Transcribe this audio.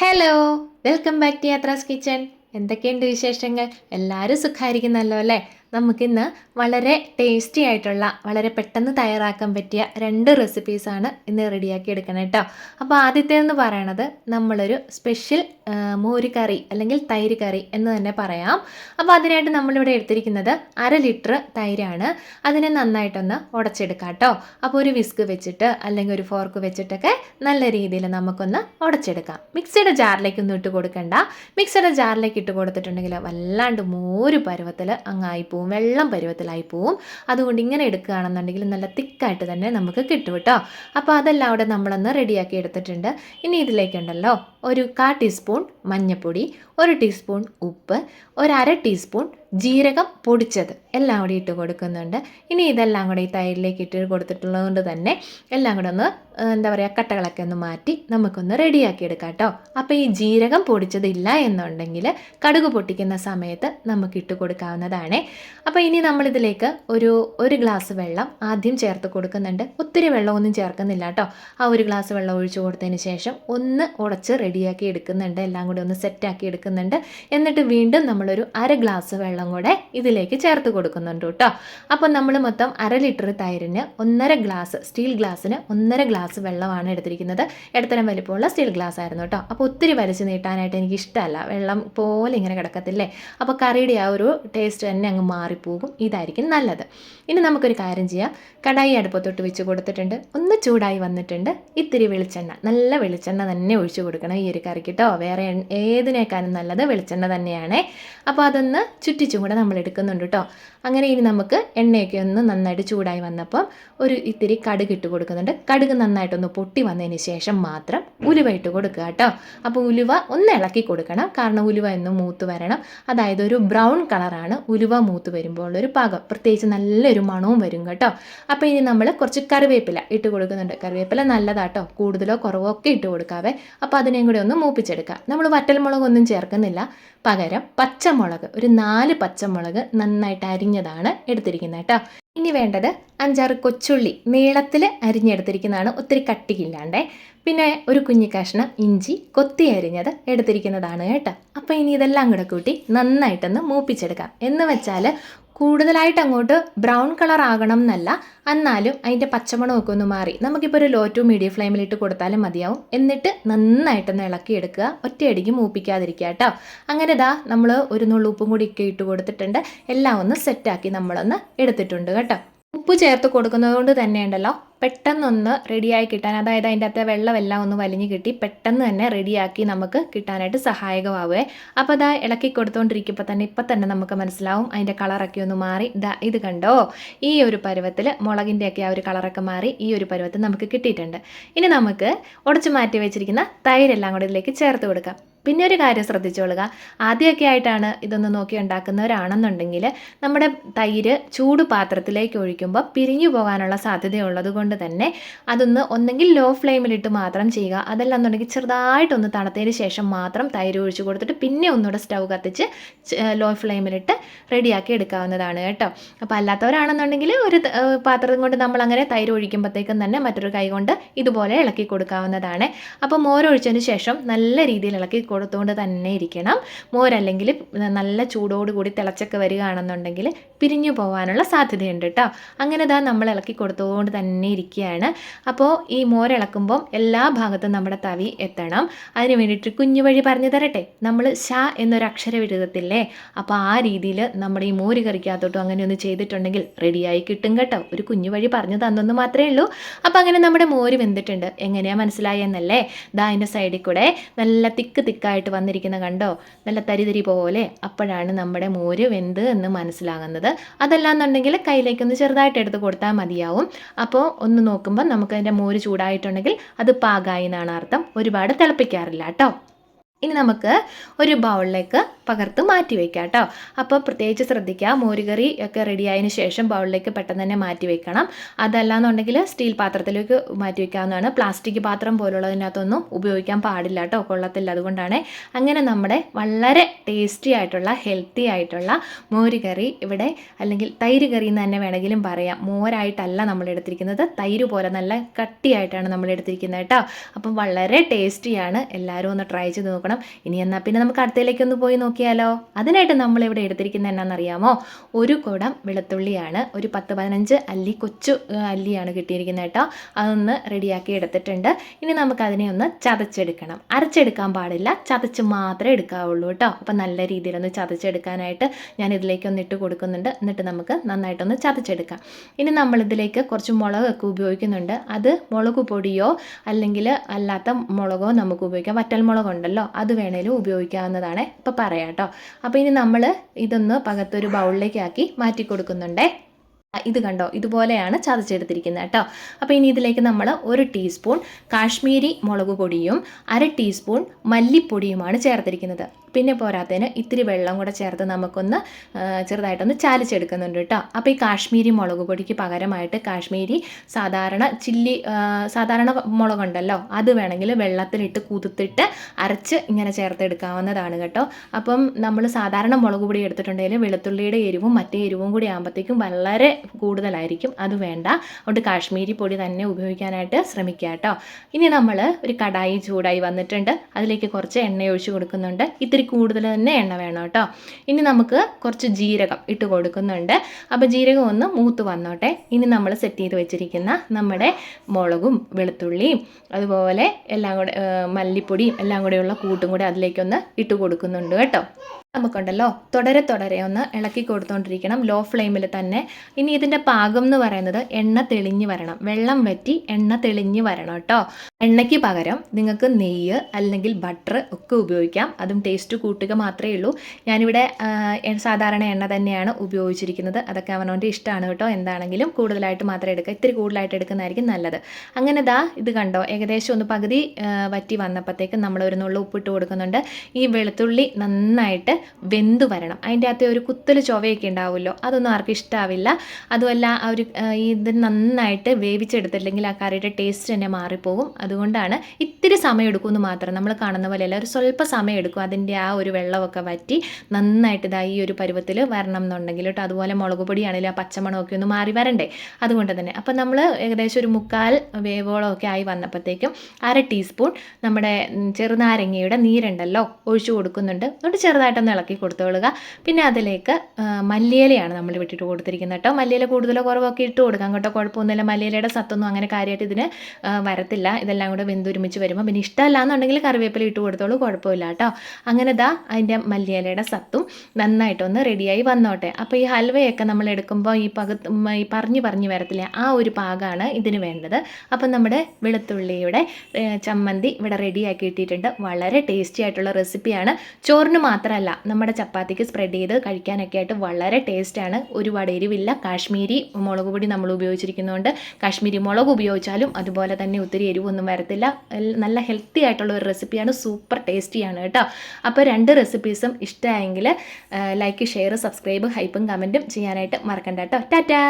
Hello welcome back to Yathra's kitchen എന്തൊക്കെയുണ്ട് വിശേഷങ്ങൾ? എല്ലാവരും സുഖമായിരിക്കുന്നല്ലോ അല്ലേ? നമുക്കിന്ന് വളരെ ടേസ്റ്റി ആയിട്ടുള്ള വളരെ പെട്ടെന്ന് തയ്യാറാക്കാൻ പറ്റിയ രണ്ട് റെസിപ്പീസാണ് ഇന്ന് റെഡിയാക്കി എടുക്കണം കേട്ടോ അപ്പോൾ ആദ്യത്തേതെന്ന് പറയണത് നമ്മളൊരു സ്പെഷ്യൽ മോര് കറി അല്ലെങ്കിൽ തൈര് കറി എന്ന് തന്നെ പറയാം. അപ്പോൾ അതിനായിട്ട് നമ്മളിവിടെ എടുത്തിരിക്കുന്നത് അര ലിറ്റർ തൈരാണ്. അതിനെ നന്നായിട്ടൊന്ന് ഉടച്ചെടുക്കാം കേട്ടോ അപ്പോൾ ഒരു വിസ്ക് വെച്ചിട്ട് അല്ലെങ്കിൽ ഒരു ഫോർക്ക് വെച്ചിട്ടൊക്കെ നല്ല രീതിയിൽ നമുക്കൊന്ന് ഉടച്ചെടുക്കാം. മിക്സിയുടെ ജാറിലേക്ക് ജാറിലേക്കൊന്നും ഇട്ട് കൊടുക്കണ്ട. മിക്സിയുടെ ജാറിലേക്ക് ഇട്ട് കൊടുത്തിട്ടുണ്ടെങ്കിൽ വല്ലാണ്ട് മോര് പരുവത്തിൽ അങ്ങായി പോവും വെള്ളം പരുവത്തിലായി പോവും. അതുകൊണ്ട് ഇങ്ങനെ എടുക്കുകയാണെന്നുണ്ടെങ്കിൽ നല്ല തിക്കായിട്ട് തന്നെ നമുക്ക് കിട്ടും കേട്ടോ. അപ്പോൾ അതെല്ലാം അവിടെ നമ്മളൊന്ന് റെഡിയാക്കി എടുത്തിട്ടുണ്ട്. ഇനി ഇതിലേക്കുണ്ടല്ലോ ഒരു കാ ടീസ്പൂൺ മഞ്ഞൾപ്പൊടി ഒരു ടീസ്പൂൺ ഉപ്പ് ഒരര ടീസ്പൂൺ ജീരകം പൊടിച്ചത്. എല്ലാം കൂടി ഇട്ട് കൊടുക്കുന്നുണ്ട്. ഇനി ഇതെല്ലാം കൂടി ഈ തൈരിലേക്ക് ഇട്ട് കൊടുത്തിട്ടുള്ളത് കൊണ്ട് തന്നെ എല്ലാം കൂടെ ഒന്ന് എന്താ പറയുക കട്ടകളൊക്കെ ഒന്ന് മാറ്റി നമുക്കൊന്ന് റെഡിയാക്കി എടുക്കാം കേട്ടോ അപ്പോൾ ഈ ജീരകം പൊടിച്ചതില്ല എന്നുണ്ടെങ്കിൽ കടുക് പൊട്ടിക്കുന്ന സമയത്ത് നമുക്ക് ഇട്ട് കൊടുക്കാവുന്നതാണ്. അപ്പോൾ ഇനി നമ്മളിതിലേക്ക് ഒരു ഒരു ഗ്ലാസ് വെള്ളം ആദ്യം ചേർത്ത് കൊടുക്കുന്നുണ്ട്. ഒത്തിരി വെള്ളമൊന്നും ചേർക്കുന്നില്ല കേട്ടോ ആ ഒരു ഗ്ലാസ് വെള്ളം ഒഴിച്ചു കൊടുത്തതിന് ശേഷം ഒന്ന് ഉടച്ച് റെഡിയാക്കി എടുക്കുന്നുണ്ട്. എല്ലാം കൂടി ഒന്ന് സെറ്റാക്കി എടുക്കുന്നുണ്ട്. എന്നിട്ട് വീണ്ടും നമ്മളൊരു അര ഗ്ലാസ് വെള്ളം കൂടെ ഇതിലേക്ക് ചേർത്ത് കൊടുക്കുന്നുണ്ട് കേട്ടോ. അപ്പം നമ്മൾ മൊത്തം അര ലിറ്റർ തൈരിന് ഒന്നര ഗ്ലാസ് സ്റ്റീൽ ഗ്ലാസ്സിന് ഒന്നര ഗ്ലാസ് വെള്ളമാണ് എടുത്തിരിക്കുന്നത്. ഇടത്തരം വലിപ്പമുള്ള സ്റ്റീൽ ഗ്ലാസ് ആയിരുന്നു കേട്ടോ. അപ്പോൾ ഒത്തിരി വലിച്ചു നീട്ടാനായിട്ട് എനിക്ക് ഇഷ്ടമല്ല. വെള്ളം പോലെ ഇങ്ങനെ കിടക്കത്തില്ലേ? അപ്പോൾ കറിയുടെ ആ ഒരു ടേസ്റ്റ് തന്നെ അങ്ങ് മാറിപ്പോകും. ഇതായിരിക്കും നല്ലത്. ഇനി നമുക്കൊരു കാര്യം ചെയ്യാം. കടായി അടുപ്പത്തൊട്ട് വെച്ച് കൊടുത്തിട്ടുണ്ട്. ഒന്ന് ചൂടായി വന്നിട്ടുണ്ട്. ഇത്തിരി വെളിച്ചെണ്ണ. നല്ല വെളിച്ചെണ്ണ തന്നെ ഒഴിച്ചു കൊടുക്കണം ഈ ഒരു കറിക്ക് കേട്ടോ. വേറെ ഏതിനേക്കാനും നല്ലത് വെളിച്ചെണ്ണ തന്നെയാണ്. അപ്പോൾ അതൊന്ന് ചുറ്റിച്ചും കൂടെ നമ്മൾ എടുക്കുന്നുണ്ട് കേട്ടോ അങ്ങനെ ഇനി നമുക്ക് എണ്ണയൊക്കെ ഒന്ന് നന്നായിട്ട് ചൂടായി വന്നപ്പം ഒരു ഇത്തിരി കടുക് ഇട്ട് കൊടുക്കുന്നുണ്ട്. കടുക് നന്നായിട്ടൊന്ന് പൊട്ടി വന്നതിന് ശേഷം മാത്രം ഉലുവ ഇട്ട് കൊടുക്കുക കേട്ടോ അപ്പോൾ ഉലുവ ഒന്ന് ഇളക്കി കൊടുക്കണം. കാരണം ഉലുവ ഒന്ന് മൂത്ത് വരണം. അതായത് ഒരു ബ്രൗൺ കളറാണ് ഉലുവ മൂത്ത് വരുമ്പോൾ ഉള്ളൊരു പാകം. പ്രത്യേകിച്ച് നല്ലൊരു മണവും വരും കേട്ടോ അപ്പോൾ ഇനി നമ്മൾ കുറച്ച് കറിവേപ്പില ഇട്ട് കൊടുക്കുന്നുണ്ട്. കറിവേപ്പില നല്ലതാട്ടോ കൂടുതലോ കുറവോ ഒക്കെ ഇട്ട് കൊടുക്കാവേ. അപ്പോൾ അതിനെയും കൂടി ഒന്ന് മൂപ്പിച്ചെടുക്കാം. നമ്മൾ വറ്റൽമുളകൊന്നും ചേർക്കുന്നില്ല പകരം പച്ചമുളക് ഒരു നാല് പച്ചമുളക് നന്നായിട്ട് അരിഞ്ഞതാണ് എടുത്തിരിക്കുന്നത് കേട്ടോ ഇനി വേണ്ടത് അഞ്ചാറ് കൊച്ചുള്ളി നീളത്തിൽ അരിഞ്ഞെടുത്തിരിക്കുന്നതാണ് ഒത്തിരി കട്ടിയില്ലാണ്ടേ പിന്നെ ഒരു കുഞ്ഞു കഷ്ണം ഇഞ്ചി കൊത്തി അരിഞ്ഞത് എടുത്തിരിക്കുന്നതാണ് കേട്ടോ. അപ്പോൾ ഇനി ഇതെല്ലാം കൂടെ കൂട്ടി നന്നായിട്ടൊന്ന് മൂപ്പിച്ചെടുക്കാം. എന്ന് വെച്ചാൽ കൂടുതലായിട്ട് അങ്ങോട്ട് ബ്രൗൺ കളർ ആകണം എന്നല്ല എന്നാലും അതിന്റെ പച്ചമണമൊക്കെ ഒന്ന് മാറി. നമുക്കിപ്പോൾ ഒരു ലോ ടു മീഡിയം ഫ്ലെയിമിലിട്ട് കൊടുത്താലും മതിയാവും. എന്നിട്ട് നന്നായിട്ടൊന്ന് ഇളക്കിയെടുക്കുക. ഒറ്റയടിക്ക് മൂപ്പിക്കാതിരിക്കുക കേട്ടോ. അങ്ങനെ ഇതാ നമ്മൾ ഒരു നുള്ളുപ്പും കൂടി ഒക്കെ ഇട്ട് കൊടുത്തിട്ടുണ്ട്. എല്ലാം ഒന്ന് സെറ്റാക്കി നമ്മളൊന്ന് എടുത്തിട്ടുണ്ട് കേട്ടോ. ഉപ്പ് ചേർത്ത് കൊടുക്കുന്നത് കൊണ്ട് തന്നെ ഉണ്ടല്ലോ. പെട്ടെന്നൊന്ന് റെഡിയായി കിട്ടാൻ അതായത് അതിന്റെ അകത്തെ വെള്ളമെല്ലാം ഒന്ന് വലിഞ്ഞു കിട്ടി പെട്ടെന്ന് തന്നെ റെഡിയാക്കി നമുക്ക് കിട്ടാനായിട്ട് സഹായകമാവുകയെ അപ്പോൾ അതാ ഇളക്കി കൊടുത്തുകൊണ്ടിരിക്കുമ്പോൾ തന്നെ ഇപ്പം തന്നെ നമുക്ക് മനസ്സിലാവും അതിന്റെ കളറൊക്കെ ഒന്ന് മാറി. ദാ ഇത് കണ്ടോ? ഈ ഒരു പരുവത്തിൽ മുളകിന്റെയൊക്കെ ആ ഒരു കളറൊക്കെ മാറി ഈ ഒരു പരുവത്തിൽ നമുക്ക് കിട്ടിയിട്ടുണ്ട്. ഇനി നമുക്ക് ഉടച്ചു മാറ്റി വെച്ചിരിക്കുന്ന തൈരെല്ലാം കൂടി ഇതിലേക്ക് ചേർത്ത് കൊടുക്കാം. പിന്നെ ഒരു കാര്യം ശ്രദ്ധിച്ചോളുക. ആദ്യമൊക്കെ ആയിട്ടാണ് ഇതൊന്ന് നോക്കി ഉണ്ടാക്കുന്നവരാണെന്നുണ്ടെങ്കിൽ നമ്മുടെ തൈര് ചൂട് പാത്രത്തിലേക്ക് ഒഴിക്കുമ്പോൾ പിരിഞ്ഞു പോകാനുള്ള സാധ്യതയുള്ളത് കൊണ്ട് തന്നെ അതൊന്ന് ഒന്നെങ്കിൽ ലോ ഫ്ലെയിമിലിട്ട് മാത്രം ചെയ്യുക. അതല്ല എന്നുണ്ടെങ്കിൽ ചെറുതായിട്ടൊന്ന് തണുത്തതിന് ശേഷം മാത്രം തൈര് ഒഴിച്ചു കൊടുത്തിട്ട് പിന്നെ ഒന്നുകൂടെ സ്റ്റൗ കത്തിച്ച് ലോ ഫ്ലെയിമിലിട്ട് റെഡിയാക്കി എടുക്കാവുന്നതാണ് കേട്ടോ. അപ്പോൾ അല്ലാത്തവരാണെന്നുണ്ടെങ്കിൽ ഒരു പാത്രം കൊണ്ട് നമ്മൾ അങ്ങനെ തൈര് ഒഴിക്കുമ്പോഴത്തേക്കും തന്നെ മറ്റൊരു കൈ കൊണ്ട് ഇതുപോലെ ഇളക്കി കൊടുക്കാവുന്നതാണ്. അപ്പോൾ മോരൊഴിച്ചതിന് ശേഷം നല്ല രീതിയിൽ ഇളക്കി കൊടുത്തുകൊണ്ട് തന്നെ ഇരിക്കണം. മോരല്ലെങ്കിൽ നല്ല ചൂടോട് കൂടി തിളച്ചൊക്കെ വരികയാണെന്നുണ്ടെങ്കിൽ പിരിഞ്ഞു പോകാനുള്ള സാധ്യതയുണ്ട് കേട്ടോ അങ്ങനെ ഇതാ നമ്മൾ ഇളക്കി കൊടുത്തുകൊണ്ട് തന്നെ ഇരിക്കുകയാണ് അപ്പോൾ ഈ മോരിളക്കുമ്പം എല്ലാ ഭാഗത്തും നമ്മുടെ തവി എത്തണം. അതിന് വേണ്ടിയിട്ട് കുഞ്ഞു വഴി പറഞ്ഞു തരട്ടെ. നമ്മൾ ഷ എന്നൊരു അക്ഷരം എഴുതത്തില്ലേ അപ്പോൾ ആ രീതിയിൽ നമ്മുടെ ഈ മോര് കറിക്കകത്തോട്ടും അങ്ങനെ ഒന്ന് ചെയ്തിട്ടുണ്ടെങ്കിൽ റെഡിയായി കിട്ടും കേട്ടോ. ഒരു കുഞ്ഞു വഴി പറഞ്ഞു തന്നെന്ന് മാത്രമേ ഉള്ളൂ. അപ്പോൾ അങ്ങനെ നമ്മുടെ മോര് വെന്തിട്ടുണ്ട്. എങ്ങനെയാണ് മനസ്സിലായെന്നല്ലേ? ദാ അതിന്റെ സൈഡിൽ കൂടെ നല്ല തിക്ക് തിക്ക് തിക്കായിട്ട് വന്നിരിക്കുന്ന കണ്ടോ? നല്ല തരിതരി പോലെ അപ്പോഴാണ് നമ്മുടെ മോര് വെന്ത് എന്ന് മനസ്സിലാകുന്നത്. അതല്ലാന്നുണ്ടെങ്കിൽ കയ്യിലേക്കൊന്ന് ചെറുതായിട്ട് എടുത്ത് കൊടുത്താൽ മതിയാവും. അപ്പോൾ ഒന്ന് നോക്കുമ്പോൾ നമുക്ക് അതിന്റെ മോര് ചൂടായിട്ടുണ്ടെങ്കിൽ അത് പാകായി എന്നാണ് അർത്ഥം. ഒരുപാട് തിളപ്പിക്കാറില്ല കേട്ടോ. ഇനി നമുക്ക് ഒരു ബൗളിലേക്ക് പകർത്ത് മാറ്റി വയ്ക്കാം കേട്ടോ. അപ്പോൾ പ്രത്യേകിച്ച് ശ്രദ്ധിക്കുക മോരുകറി ഒക്കെ റെഡി ആയതിനു ശേഷം ബൗളിലേക്ക് പെട്ടെന്ന് തന്നെ മാറ്റി വെക്കണം. അതല്ലാന്നുണ്ടെങ്കിൽ സ്റ്റീൽ പാത്രത്തിലേക്ക് മാറ്റി വയ്ക്കാവുന്നതാണ് പ്ലാസ്റ്റിക് പാത്രം പോലുള്ളതിനകത്തൊന്നും ഉപയോഗിക്കാൻ പാടില്ല കേട്ടോ കൊള്ളത്തില്ല. അതുകൊണ്ടാണ് അങ്ങനെ നമ്മുടെ വളരെ ടേസ്റ്റി ആയിട്ടുള്ള ഹെൽത്തി ആയിട്ടുള്ള മോരുകറി ഇവിടെ അല്ലെങ്കിൽ തൈര് കറി എന്ന് തന്നെ വേണമെങ്കിലും പറയാം. മോരായിട്ടല്ല നമ്മൾ എടുത്തിരിക്കുന്നത്. തൈര് പോലെ നല്ല കട്ടിയായിട്ടാണ് നമ്മൾ എടുത്തിരിക്കുന്നത് കേട്ടോ. അപ്പം വളരെ ടേസ്റ്റിയാണ് എല്ലാവരും ഒന്ന് ട്രൈ ചെയ്ത് നോക്കണം. ഇനി എന്നാൽ പിന്നെ നമുക്ക് അടുത്തയിലേക്ക് ഒന്ന് പോയി നോക്കിയാലോ? അതിനായിട്ട് നമ്മൾ ഇവിടെ എടുത്തിരിക്കുന്നത് എന്നാണെന്നറിയാമോ? ഒരു കുടം വെളുത്തുള്ളിയാണ്. ഒരു പത്ത് പതിനഞ്ച് അല്ലി കൊച്ചു അല്ലിയാണ് കിട്ടിയിരിക്കുന്നത് കേട്ടോ. അതൊന്ന് റെഡിയാക്കി എടുത്തിട്ടുണ്ട്. ഇനി നമുക്ക് അതിനെ ഒന്ന് ചതച്ചെടുക്കണം. അരച്ചെടുക്കാൻ പാടില്ല. ചതച്ച് മാത്രമേ എടുക്കാവുള്ളൂ കേട്ടോ. അപ്പം നല്ല രീതിയിലൊന്ന് ചതച്ചെടുക്കാനായിട്ട് ഞാൻ ഇതിലേക്ക് ഒന്ന് ഇട്ട് കൊടുക്കുന്നുണ്ട്. എന്നിട്ട് നമുക്ക് നന്നായിട്ടൊന്ന് ചതച്ചെടുക്കാം. ഇനി നമ്മളിതിലേക്ക് കുറച്ച് മുളകൊക്കെ ഉപയോഗിക്കുന്നുണ്ട്. അത് മുളക് പൊടിയോ അല്ലെങ്കിൽ അല്ലാത്ത മുളകോ നമുക്ക് ഉപയോഗിക്കാം. വറ്റൽ മുളകുണ്ടല്ലോ അത് വേണേലും ഉപയോഗിക്കാവുന്നതാണ് ഇപ്പോൾ പറയാം കേട്ടോ. അപ്പോൾ ഇനി നമ്മൾ ഇതൊന്ന് പകത്തൊരു ബൗളിലേക്ക് ആക്കി മാറ്റി കൊടുക്കുന്നുണ്ടേ. ഇത് കണ്ടോ? ഇതുപോലെയാണ് ചതച്ചെടുത്തിരിക്കുന്നത് കേട്ടോ. അപ്പോൾ ഇനി ഇതിലേക്ക് നമ്മൾ ഒരു ടീസ്പൂൺ കാശ്മീരി മുളക് പൊടിയും അര ടീസ്പൂൺ മല്ലിപ്പൊടിയുമാണ് ചേർത്തിരിക്കുന്നത്. പിന്നെ പോരാത്തതിന് ഇത്തിരി വെള്ളം കൂടെ ചേർത്ത് നമുക്കൊന്ന് ചെറുതായിട്ടൊന്ന് ചാലിച്ചെടുക്കുന്നുണ്ട് കേട്ടോ. അപ്പോൾ ഈ കാശ്മീരി മുളക് പൊടിക്ക് പകരമായിട്ട് കാശ്മീരി സാധാരണ ചില്ലി സാധാരണ മുളകുണ്ടല്ലോ അത് വേണമെങ്കിൽ വെള്ളത്തിലിട്ട് കുതിർത്തിട്ട് അരച്ച് ഇങ്ങനെ ചേർത്തെടുക്കാവുന്നതാണ് കേട്ടോ. അപ്പം നമ്മൾ സാധാരണ മുളക് പൊടി എടുത്തിട്ടുണ്ടെങ്കിൽ വെളുത്തുള്ളിയുടെ എരിവും മറ്റേ എരിവും കൂടി ആകുമ്പോഴത്തേക്കും വളരെ കൂടുതലായിരിക്കും. അത് വേണ്ട. അതുകൊണ്ട് കാശ്മീരി പൊടി തന്നെ ഉപയോഗിക്കാനായിട്ട് ശ്രമിക്കുക കേട്ടോ. ഇനി നമ്മൾ ഒരു കടായി ചൂടായി വന്നിട്ടുണ്ട്. അതിലേക്ക് കുറച്ച് എണ്ണ ഒഴിച്ച് കൊടുക്കുന്നുണ്ട്. ഇത്തിരി കൂടുതൽ തന്നെ എണ്ണ വേണം കേട്ടോ. ഇനി നമുക്ക് കുറച്ച് ജീരകം ഇട്ട് കൊടുക്കുന്നുണ്ട്. അപ്പോൾ ജീരകം ഒന്ന് മൂത്ത് വന്നോട്ടെ. ഇനി നമ്മൾ സെറ്റ് ചെയ്ത് വെച്ചിരിക്കുന്ന നമ്മുടെ മുളകും വെളുത്തുള്ളിയും അതുപോലെ എല്ലാം കൂടെ മല്ലിപ്പൊടിയും എല്ലാം കൂടെയുള്ള കൂട്ടും കൂടെ അതിലേക്കൊന്ന് ഇട്ട് കൊടുക്കുന്നുണ്ട് കേട്ടോ. നമുക്കുണ്ടല്ലോ. തുടരെ തുടരെ ഒന്ന് ഇളക്കി കൊടുത്തുകൊണ്ടിരിക്കണം ലോ ഫ്ലെയിമിൽ തന്നെ. ഇനി ഇതിന്റെ പാകം എന്ന് പറയുന്നത് എണ്ണ തെളിഞ്ഞു വരണം. വെള്ളം വറ്റി എണ്ണ തെളിഞ്ഞു വരണം കേട്ടോ. എണ്ണയ്ക്ക് പകരം നിങ്ങൾക്ക് നെയ്യ് അല്ലെങ്കിൽ ബട്ടർ ഒക്കെ ഉപയോഗിക്കാം. അതും ടേസ്റ്റ് കൂട്ടുക മാത്രമേ ഉള്ളൂ. ഞാനിവിടെ സാധാരണ എണ്ണ തന്നെയാണ് ഉപയോഗിച്ചിരിക്കുന്നത്. അതൊക്കെ അവനോന്റെ ഇഷ്ടമാണ് കേട്ടോ. എന്താണെങ്കിലും കൂടുതലായിട്ട് മാത്രമേ എടുക്കുക. ഇത്തിരി കൂടുതലായിട്ട് എടുക്കുന്നതായിരിക്കും നല്ലത്. അങ്ങനെ ദാ ഇത് കണ്ടോ? ഏകദേശം ഒന്ന് പകുതി വറ്റി വന്നപ്പോഴത്തേക്കും നമ്മൾ ഒരു നുള്ളു ഉപ്പിട്ട് കൊടുക്കുന്നുണ്ട്. ഈ വെളുത്തുള്ളി നന്നായിട്ട് വെന്ത് വരണം. അതിന്റെ അകത്തെ ഒരു കുത്തൽ ചൊവയൊക്കെ ഉണ്ടാവുമല്ലോ അതൊന്നും ആർക്കും ഇഷ്ടാവില്ല. അതുമല്ല ആ ഒരു ഇത് നന്നായിട്ട് വേവിച്ചെടുത്തില്ലെങ്കിൽ ആ കറിയുടെ ടേസ്റ്റ് തന്നെ മാറിപ്പോകും. അതുകൊണ്ടാണ് ഇത്തിരി സമയം എടുക്കുമെന്ന് മാത്രം. നമ്മൾ കാണുന്ന പോലെയല്ല ഒരു സ്വല്പ സമയം എടുക്കും. അതിന്റെ ആ ഒരു വെള്ളമൊക്കെ വറ്റി നന്നായിട്ട് ഇതാ ഈ ഒരു പരുവത്തിൽ വരണം എന്നുണ്ടെങ്കിൽ കേട്ടോ. അതുപോലെ മുളക് പൊടിയാണെങ്കിലും ആ പച്ചമണമൊക്കെ ഒന്ന് മാറി വരണ്ടേ. അതുകൊണ്ട് തന്നെ. അപ്പോൾ നമ്മൾ ഏകദേശം ഒരു മുക്കാൽ വേവോളമൊക്കെ ആയി വന്നപ്പോഴത്തേക്കും അര ടീസ്പൂൺ നമ്മുടെ ചെറുനാരങ്ങയുടെ നീരുണ്ടല്ലോ ഒഴിച്ചു കൊടുക്കുന്നുണ്ട്. എന്നിട്ട് ചെറുതായിട്ടൊന്ന് ഇളക്കി കൊടുത്തോളുക പിന്നെ അതിലേക്ക് മല്ലിയിലയാണ് നമ്മൾ വിട്ടിട്ട് കൊടുത്തിരിക്കുന്നത് കേട്ടോ. മല്ലിയില കൂടുതലോ കുറവൊക്കെ ഇട്ട് കൊടുക്കാം കേട്ടോ. കുഴപ്പമൊന്നുമില്ല. മല്ലിയിലയുടെ സത്തൊന്നും അങ്ങനെ കാര്യമായിട്ട് ഇതിന് വരത്തില്ല. ഇതെല്ലാം കൂടെ വെന്തുരുമിച്ച് വരുമ്പോൾ പിന്നെ ഇഷ്ടമല്ല എന്നുണ്ടെങ്കിൽ കറിവേപ്പില ഇട്ട് കൊടുത്തോളൂ. കുഴപ്പമില്ല കേട്ടോ. അങ്ങനെ ദാ അതിന്റെ മല്ലിയിലയുടെ സത്തും നന്നായിട്ടൊന്ന് റെഡിയായി വന്നോട്ടെ. അപ്പോൾ ഈ ഹൽവയൊക്കെ നമ്മൾ എടുക്കുമ്പോൾ ഈ പക ഈ പറഞ്ഞു പറഞ്ഞു വരത്തില്ല ആ ഒരു പാകമാണ് ഇതിന് വേണ്ടത്. അപ്പം നമ്മുടെ വെളുത്തുള്ളിയുടെ ചമ്മന്തി ഇവിടെ റെഡിയാക്കി ഇട്ടിട്ടുണ്ട്. വളരെ ടേസ്റ്റി ആയിട്ടുള്ള റെസിപ്പിയാണ്. ചോറിന് മാത്രമല്ല നമ്മുടെ ചപ്പാത്തിക്ക് സ്പ്രെഡ് ചെയ്ത് കഴിക്കാനൊക്കെ ആയിട്ട് വളരെ ടേസ്റ്റാണ് ഒരുപാട് എരിവില്ല. കാശ്മീരി മുളക് പൊടി നമ്മൾ ഉപയോഗിച്ചിരിക്കുന്നതുകൊണ്ട് കാശ്മീരി മുളക് ഉപയോഗിച്ചാലും അതുപോലെ തന്നെ ഒത്തിരി എരിവൊന്നും വരത്തില്ല. നല്ല ഹെൽത്തി ആയിട്ടുള്ള ഒരു റെസിപ്പിയാണ് സൂപ്പർ ടേസ്റ്റിയാണ് കേട്ടോ. അപ്പോൾ രണ്ട് റെസിപ്പീസും ഇഷ്ടമായെങ്കിൽ ലൈക്ക് ഷെയർ സബ്സ്ക്രൈബ് ഹൈപ്പും കമന്റും ചെയ്യാനായിട്ട് മറക്കണ്ട കേട്ടോ. ടാറ്റാ!